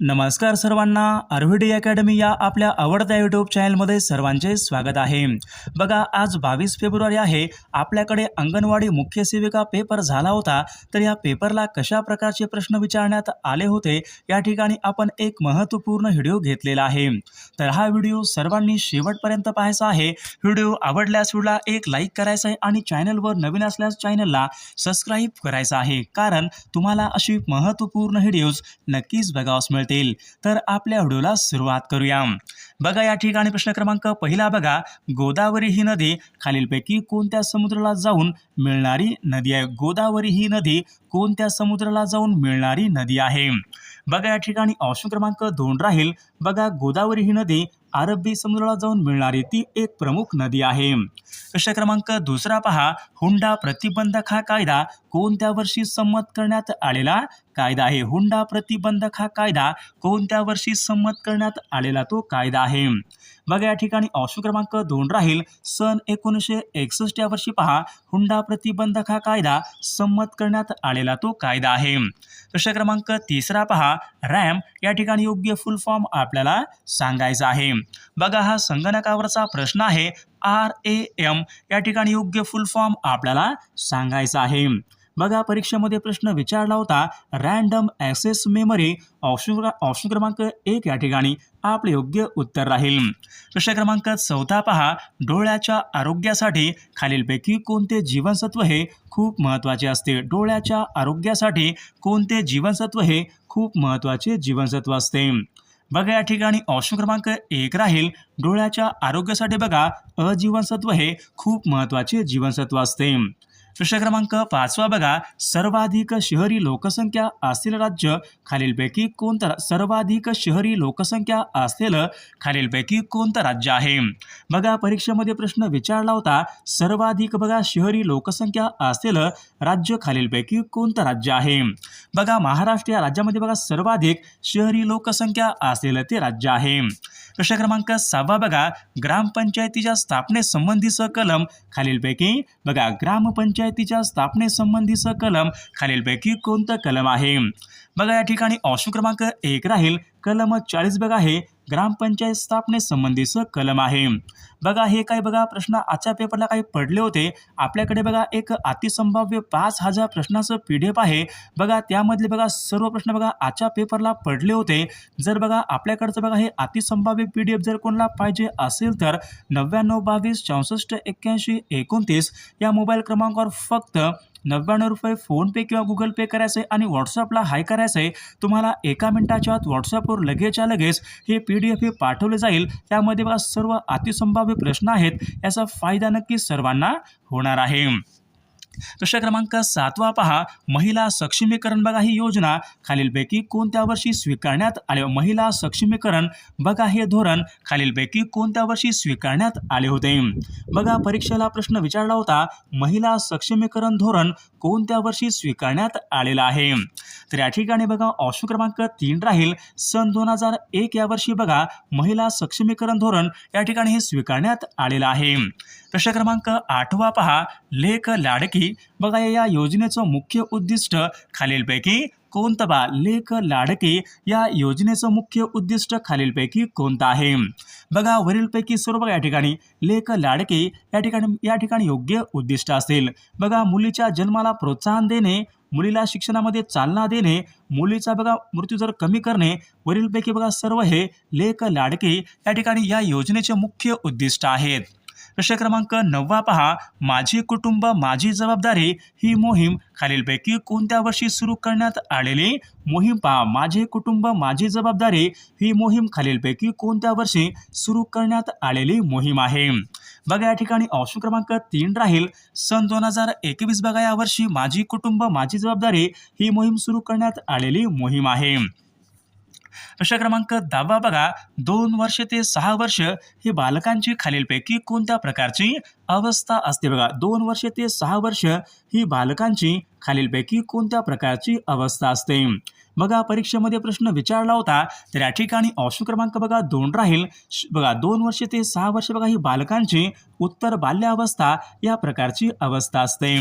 नमस्कार सर्वांना आरव्हीडी अकॅडमी या आपल्या आवडत्या यूट्यूब चॅनलमध्ये सर्वांचे स्वागत आहे. बघा आज बावीस फेब्रुवारी आहे. आपल्याकडे अंगणवाडी मुख्य सेविका पेपर झाला होता तर या पेपरला कशा प्रकारचे प्रश्न विचारण्यात आले होते या ठिकाणी आपण एक महत्त्वपूर्ण व्हिडिओ घेतलेला आहे. तर हा व्हिडिओ सर्वांनी शेवटपर्यंत पाहायचा आहे. व्हिडिओ आवडल्यास व्हिडिओला एक लाईक करायचा आहे आणि चॅनलवर नवीन असल्यास चॅनलला सबस्क्राईब करायचा आहे. कारण तुम्हाला अशी महत्त्वपूर्ण व्हिडिओज नक्कीच बघावस मिळतील तर आपल्या व्हिडिओला सुरुवात करूया. बघा या ठिकाणी प्रश्न क्रमांक पहिला बघा. गोदावरी ही नदी खालीलपैकी कोणत्या समुद्राला जाऊन मिळणारी नदी आहे? गोदावरी ही नदी कोणत्या समुद्राला जाऊन मिळणारी नदी आहे? बघा या ठिकाणी ऑप्शन क्रमांक दोन राहील. बघा गोदावरी ही नदी अरबी समुद्राला जाऊन मिळणारी ती एक प्रमुख नदी आहे. प्रश्न क्रमांक दुसरा पहा. हुंडा प्रतिबंधक हा कायदा कोणत्या वर्षी संमत करण्यात आलेला कायदा आहे? हुंडा प्रतिबंधक हा कायदा कोणत्या वर्षी संमत करण्यात आलेला तो कायदा आहे? बघा या ठिकाणी ऑप्शन क्रमांक दोन राहील. सन एकोणीसशे एकसष्ट या वर्षी पहा. हुंडा प्रतिबंधक हा कायदा संमत करण्यात आलेला तो कायदा आहे. प्रश्न क्रमांक तिसरा पहा. रॅम या ठिकाणी योग्य फुल फॉर्म आपल्याला सांगायचा आहे. बघा हा संगणकावरचा प्रश्न आहे. आर ए एम या ठिकाणी योग्य फुल फॉर्म आपल्याला सांगायचा आहे. बघा परीक्षेमध्ये प्रश्न विचारला होता random access memory option option क्रमांक एक या ठिकाणी आपले योग्य उत्तर राहील. प्रश्न क्रमांक चौथा पहा डोळ्याच्या आरोग्यासाठी खालीलपैकी कोणते जीवनसत्व हे खूप महत्त्वाचे असते? डोळ्याच्या आरोग्यासाठी कोणते जीवनसत्व हे खूप महत्त्वाचे जीवनसत्व असते? बघा या ठिकाणी ऑप्शन क्रमांक एक राहील. डोळ्याच्या आरोग्यासाठी बघा अजीवनसत्व हे खूप महत्त्वाचे जीवनसत्व असते. प्रश्न क्रमांक पाचवा बघा. सर्वाधिक शहरी लोकसंख्या असलेलं राज्य. खालीलपैकी कोणतं सर्वाधिक शहरी लोकसंख्या असलेलं खालीलपैकी कोणतं राज्य आहे? बघा परीक्षेमध्ये प्रश्न विचारला होता. सर्वाधिक बघा शहरी लोकसंख्या असलेलं राज्य खालीलपैकी कोणतं राज्य आहे? बघा महाराष्ट्र या राज्यामध्ये बघा सर्वाधिक शहरी लोकसंख्या असलेलं ते राज्य आहे. प्रश्न क्रमांक सहावा बघा. ग्रामपंचायतीच्या स्थापनेसंबंधीचं कलम खालीलपैकी बघा. ग्रामपंचायत पंचायतीच्या स्थापनेसंबंधीचं कलम खालीलपैकी कोणतं कलम आहे? बघा या ठिकाणी ऑप्शन क्रमांक एक राहील. कलम चाळीस बघा आहे ग्रामपंचायत स्थापनेसंबंधीचं कलम आहे. बघा हे काय बघा प्रश्न आजच्या पेपरला काही पडले होते. आपल्याकडे बघा एक अतिसंभाव्य पाच हजार प्रश्नाचं पी डी एफ आहे. बघा त्यामधले बघा सर्व प्रश्न बघा आजच्या पेपरला पडले होते. जर बघा आपल्याकडचं बघा हे अतिसंभाव्य पी डी एफ जर कोणाला पाहिजे असेल तर नव्याण्णव बावीस चौसष्ट एक्क्याऐंशी एकोणतीस या मोबाईल क्रमांकावर फक्त नव्याण्णव रुपये फोनपे किंवा गुगल पे करायचं आहे आणि व्हॉट्सअपला हाय करायचं आहे तुम्हाला एका मिनिटाच्या आत व्हॉट्सअपवर लगेचच्या लगेच हे पी डी एफ हे पाठवले जाईल. त्यामध्ये बघा सर्व अतिसंभाव्य प्रश्न आहेत याचा फायदा नक्कीच सर्वांना होणार आहे. प्रश्न क्रमांक सातवा पहा. महिला सक्षमीकरण बघा ही योजना. खालीलपैकी कोणत्या वर्षी स्वीकारण्यात आले? महिला सक्षमीकरण बघा हे धोरण. खालीलपैकी कोणत्या वर्षी स्वीकारण्यात आले होते? बघा परीक्षेला प्रश्न विचारला होता. महिला सक्षमीकरण धोरण कोणत्या वर्षी स्वीकारण्यात आलेलं आहे? तर या ठिकाणी बघा ऑप्शन क्रमांक तीन राहील. सन दोन हजार एक या वर्षी बघा महिला सक्षमीकरण धोरण या ठिकाणी हे स्वीकारण्यात आलेलं आहे. प्रश्न क्रमांक आठवा पहा. लेख लाडकी. बघा या योजनेचं मुख्य उद्दिष्ट खालीलपैकी कोणतं बा लेख लाडकी. या योजनेचं मुख्य उद्दिष्ट खालीलपैकी कोणतं आहे? बघा वरीलपैकी सर्व या ठिकाणी लेख लाडकी या ठिकाणी या ठिकाणी योग्य उद्दिष्ट असेल. बघा मुलीच्या जन्माला प्रोत्साहन देणे मुलीला शिक्षणामध्ये चालना देणे मुलीचा बघा मृत्यू दर कमी करणे वरीलपैकी बघा सर्व हे लेख लाडके या ठिकाणी या योजनेचे मुख्य उद्दिष्ट आहेत. प्रश्न क्रमांक नववा पहा. माझे कुटुंब माझी जबाबदारी ही मोहीम खालीलपैकी कोणत्या वर्षी सुरू करण्यात आलेली? मोहीम पहा. माझे कुटुंब माझी जबाबदारी ही मोहीम खालीलपैकी कोणत्या वर्षी सुरू करण्यात आलेली मोहीम आहे? बघा या ठिकाणी ऑप्शन क्रमांक तीन राहील. सन दोन हजार एकवीस बघा या वर्षी माझी कुटुंब माझी जबाबदारी ही मोहीम सुरू करण्यात आलेली मोहीम आहे. प्रश्न क्रमांक दहावा बघा. दोन वर्ष ते सहा वर्ष ही बालकांची खालीलपैकी कोणत्या प्रकारची अवस्था असते बघा? दोन वर्ष ते सहा वर्ष ही बालकांची खालीलपैकी कोणत्या प्रकारची अवस्था असते? बघा परीक्षेमध्ये प्रश्न विचारला होता. तर या ठिकाणी ऑप्शन क्रमांक बघा दोन राहील. बघा दोन वर्ष ते सहा वर्ष बघा ही बालकांची उत्तर बाल्यावस्था या प्रकारची अवस्था असते.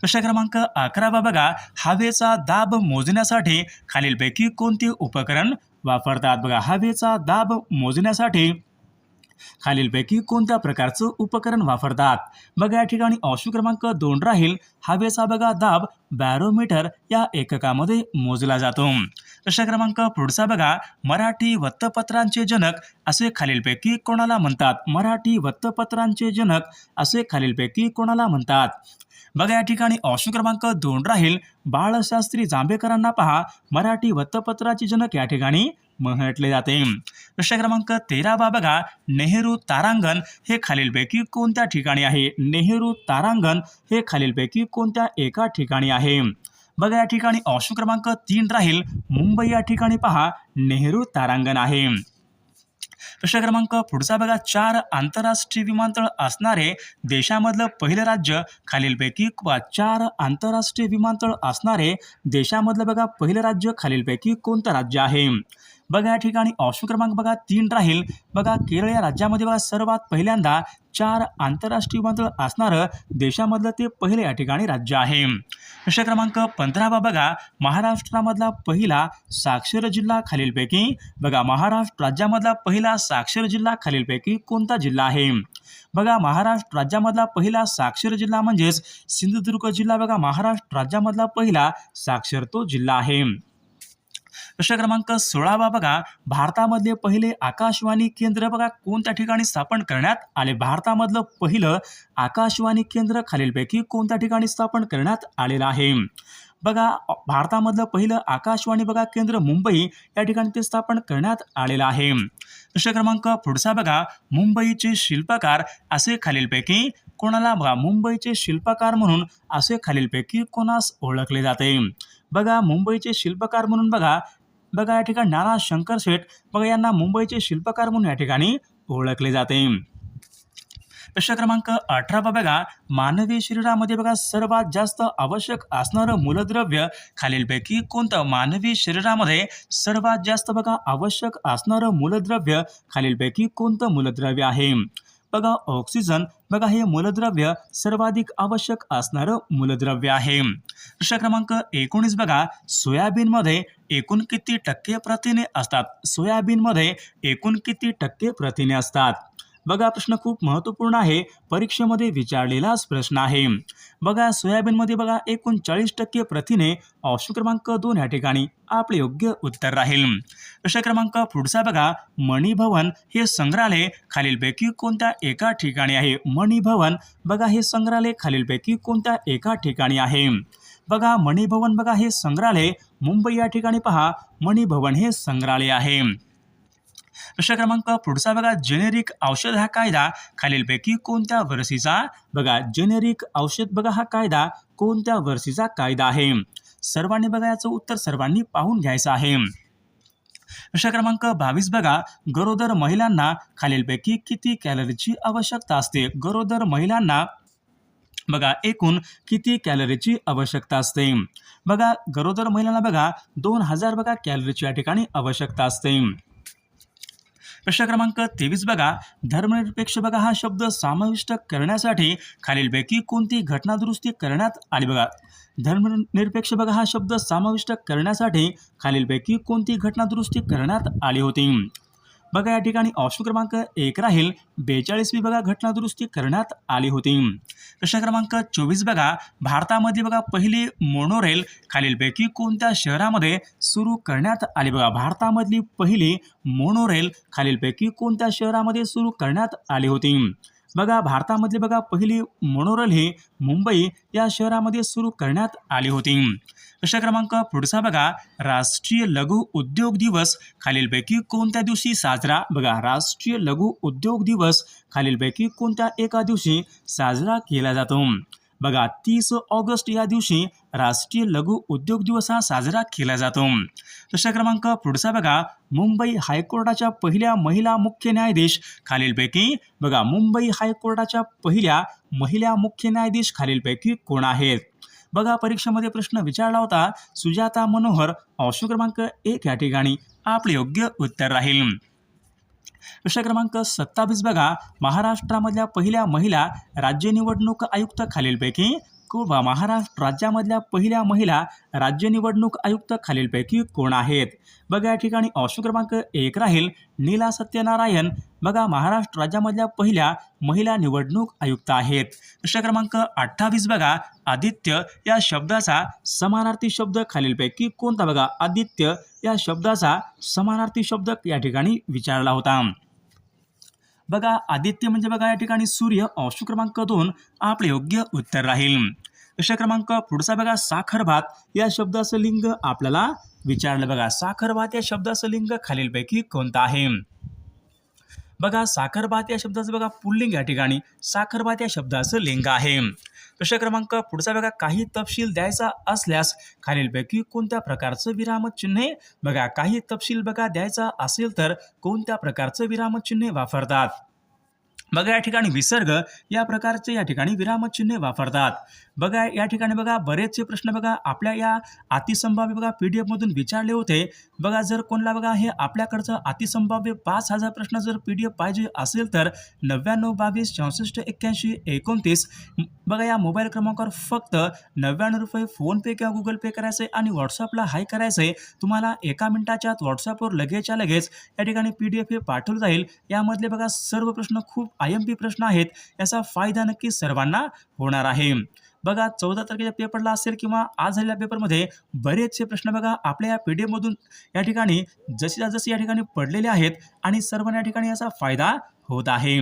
प्रश्न क्रमांक अकरावा बघा. हवेचा दाब मोजण्यासाठी खालीलपैकी कोणते उपकरण वापरतात. बघा हवेचा दाब मोजण्यासाठी खालीलपैकी कोणत्या प्रकारचं उपकरण वापरतात? बघा या ठिकाणी ऑप्शन क्रमांक दोन राहील. हवेचा बघा दाब बॅरोमीटर या एककामध्ये मोजला जातो. प्रश्न क्रमांक पुढचा बघा. मराठी वृत्तपत्रांचे जनक असे खालीलपैकी कोणाला म्हणतात? मराठी वृत्तपत्रांचे जनक असे खालीलपैकी कोणाला म्हणतात? बघा या ठिकाणी ऑप्शन क्रमांक दोन राहील. बाळशास्त्री जांभेकरांना पहा. मराठी वृत्तपत्राचे जनक या ठिकाणी म्हटले जाते. प्रश्न क्रमांक तेरावा बघा. नेहरू तारांगण हे खालीलपैकी कोणत्या ठिकाणी आहे? नेहरू तारांगण हे खालीलपैकी कोणत्या एका ठिकाणी आहे? बघा या ठिकाणी ऑप्शन क्रमांक तीन राहील. मुंबई या ठिकाणी पहा. नेहरू तारांगण आहे. प्रश्न क्रमांक पुढचा बघा. चार आंतरराष्ट्रीय विमानतळ असणारे देशामधलं पहिलं राज्य खालीलपैकी चार आंतरराष्ट्रीय विमानतळ असणारे देशामधलं बघा पहिलं राज्य खालीलपैकी कोणतं राज्य आहे? बघा या ठिकाणी ऑप्शन क्रमांक बघा तीन राहील. बघा केरळ या राज्यामध्ये बघा सर्वात पहिल्यांदा चार आंतरराष्ट्रीय विमानतळ असणारं देशामधलं ते पहिलं या ठिकाणी राज्य आहे. प्रश्न क्रमांक पंधरावा बघा महाराष्ट्रामधला पहिला साक्षर जिल्हा खालीलपैकी बघा महाराष्ट्र राज्यामधला पहिला साक्षर जिल्हा खालीलपैकी कोणता जिल्हा आहे? बघा महाराष्ट्र राज्यामधला पहिला साक्षर जिल्हा म्हणजेच सिंधुदुर्ग जिल्हा बघा महाराष्ट्र राज्यामधला पहिला साक्षर तो जिल्हा आहे. प्रश्न क्रमांक सोळावा बघा. भारतामधले पहिले आकाशवाणी केंद्र बघा कोणत्या ठिकाणी स्थापन करण्यात आले? भारतामधलं पहिलं आकाशवाणी केंद्र खालीलपैकी कोणत्या ठिकाणी स्थापन करण्यात आलेलं आहे? बघा भारतामधलं पहिलं आकाशवाणी बघा केंद्र मुंबई या ठिकाणी ते स्थापन करण्यात आलेलं आहे. प्रश्न क्रमांक पुढचा बघा. मुंबईचे शिल्पकार असे खालीलपैकी कोणाला बघा? मुंबईचे शिल्पकार म्हणून असे खालीलपैकी कोणास ओळखले जाते? बघा मुंबईचे शिल्पकार म्हणून बघा. बघा या ठिकाणी नाना शंकर शेठ बघा यांना मुंबईचे शिल्पकार म्हणून या ठिकाणी ओळखले जाते. प्रश्न क्रमांक अठरावा बघा. मानवी शरीरामध्ये बघा सर्वात जास्त आवश्यक असणारं मूलद्रव्य खालीलपैकी कोणतं? मानवी शरीरामध्ये सर्वात जास्त बघा आवश्यक असणारं मूलद्रव्य खालीलपैकी कोणतं मूलद्रव्य आहे? बघा ऑक्सिजन बघा हे मूलद्रव्य सर्वाधिक आवश्यक असणारं मूलद्रव्य आहे. प्रश्न क्रमांक एकोणीस बघा सोयाबीनमध्ये एकूण किती टक्के प्रथिने असतात? सोयाबीनमध्ये एकूण किती टक्के प्रथिने असतात? बघा प्रश्न खूप महत्त्वपूर्ण आहे. परीक्षेमध्ये विचारलेलाच प्रश्न आहे. बघा सोयाबीनमध्ये बघा एकूण चाळीस टक्के प्रथिने ऑप्शन क्रमांक दोन या ठिकाणी आपले योग्य उत्तर राहील. प्रश्न क्रमांक पुढचा बघा मणिभवन हे संग्रहालय खालीलपैकी कोणत्या एका ठिकाणी आहे? मणिभवन बघा हे संग्रहालय खालीलपैकी कोणत्या एका ठिकाणी आहे? बघा मणिभवन बघा हे संग्रहालय मुंबई या ठिकाणी पहा. मणिभवन हे संग्रहालय आहे. प्रश्न क्रमांक पुढचा बघा जेनेरिक औषध हा कायदा खालीलपैकी कोणत्या वर्षीचा बघा जेनेरिक औषध बघा हा कायदा कोणत्या वर्षीचा कायदा आहे? सर्वांनी बघा याचं उत्तर सर्वांनी पाहून घ्यायचं आहे. प्रश्न क्रमांक बावीस बघा गरोदर महिलांना खालीलपैकी किती कॅलरीची आवश्यकता असते? गरोदर महिलांना बघा एकूण किती कॅलरीची आवश्यकता असते? बघा गरोदर महिलांना बघा दोन हजार बघा कॅलरीची या ठिकाणी आवश्यकता असते. प्रश्न क्रमांक तेवीस बघा. धर्मनिरपेक्ष बघा हा शब्द समाविष्ट करण्यासाठी खालीलपैकी कोणती घटनादुरुस्ती करण्यात आली बघा. धर्मनिरपेक्ष बघा हा शब्द समाविष्ट करण्यासाठी खालीलपैकी कोणती घटनादुरुस्ती करण्यात आली होती? बघा या ठिकाणी ऑप्शन क्रमांक एक राहील. बेचाळीसवी बघा घटनादुरुस्ती करण्यात आली होती. प्रश्न क्रमांक चोवीस बघा. भारतामध्ये बघा पहिली मोनोरेल खालीलपैकी कोणत्या शहरामध्ये सुरू करण्यात आली? बघा भारतामधली पहिली मोनोरेल खालीलपैकी कोणत्या शहरामध्ये सुरू करण्यात आली होती? बघा भारतामधले बघा पहिली मोनोरेल हे मुंबई या शहरामध्ये सुरू करण्यात आली होती. प्रश्न क्रमांक पुढचा बघा राष्ट्रीय लघु उद्योग दिवस खालीलपैकी कोणत्या दिवशी साजरा? बघा राष्ट्रीय लघु उद्योग दिवस खालीलपैकी कोणत्या एका दिवशी साजरा केला जातो? बघा तीस ऑगस्ट या दिवशी राष्ट्रीय लघु उद्योग दिवस हा साजरा केला जातो. प्रश्न क्रमांक पुढचा बघा. मुंबई हायकोर्टाच्या पहिल्या महिला मुख्य न्यायाधीश खालीलपैकी बघा. मुंबई हायकोर्टाच्या पहिल्या महिला मुख्य न्यायाधीश खालीलपैकी कोण आहेत? बघा परीक्षेमध्ये प्रश्न विचारला होता. सुजाता मनोहर ऑप्शन क्रमांक एक या ठिकाणी. आपले योग्य उत्तर राहील. प्रश्न क्रमांक सत्तावीस बघा. महाराष्ट्रामधल्या पहिल्या महिला राज्य निवडणूक आयुक्त खालीलपैकी किंवा महाराष्ट्र राज्यामधल्या पहिल्या महिला राज्य निवडणूक आयुक्त खालीलपैकी कोण आहेत? बघा या ठिकाणी ऑप्शन क्रमांक एक राहील नीला सत्यनारायण. बघा महाराष्ट्र राज्यामधल्या पहिल्या महिला निवडणूक आयुक्त आहेत. प्रश्न क्रमांक अठ्ठावीस बघा. आदित्य या शब्दाचा समानार्थी शब्द खालीलपैकी कोणता? बघा आदित्य या शब्दाचा समानार्थी शब्द या ठिकाणी विचारला होता. बघा आदित्य म्हणजे बघा या ठिकाणी सूर्य अंश क्रमांक दोन आपले योग्य उत्तर राहील. प्रश्न क्रमांक पुढचा बघा साखर भात. या शब्दाचं लिंग आपल्याला विचारलं बघा. साखर भात या शब्दाचं लिंग खालीलपैकी कोणतं आहे? बघा साखर भात या शब्दाचं बघा पुल्लिंग या ठिकाणी. साखर भात या शब्दाचं लिंग आहे. प्रश्न क्रमांक पुढचा बघा काही तपशील द्यायचा असल्यास खालीलपैकी कोणत्या प्रकारचं विरामचिन्ह बघा काही तपशील बघा द्यायचा असेल तर कोणत्या प्रकारचं विरामचिन्ह वापरतात? बघा या ठिकाणी विसर्ग या प्रकारचे या ठिकाणी विरामचिन्हे वापरतात. बघा या ठिकाणी बघा बरेचसे प्रश्न बघा आपल्या या अतिसंभाव्य बघा पी डी एफमधून विचारले होते. बघा जर कोणाला बघा हे आपल्याकडचं अतिसंभाव्य पाच हजार प्रश्न जर पी डी एफ पाहिजे असेल तर नव्याण्णव बावीस चौसष्ट एक्क्याऐंशी एकोणतीस बघा या मोबाईल क्रमांकावर फक्त नव्याण्णव रुपये फोनपे किंवा गुगल पे करायचं आहे आणि व्हॉट्सअपला हाय करायचं. आहे तुम्हाला एका मिनिटाच्या आत व्हॉट्सअपवर लगेचच्या लगेच या ठिकाणी पी डी एफ हे पाठवलं जाईल. यामधले बघा सर्व प्रश्न खूप आय एम पी प्रश्न आहेत याचा फायदा नक्की सर्वांना होणार आहे. बघा चौदा तारखेच्या पेपरला असेल किंवा आज झालेल्या पेपरमध्ये बरेचसे प्रश्न बघा आपल्या या पी डी एफमधून या ठिकाणी जसे जसे या ठिकाणी पडलेले आहेत आणि सर्वांना या ठिकाणी याचा फायदा होत आहे.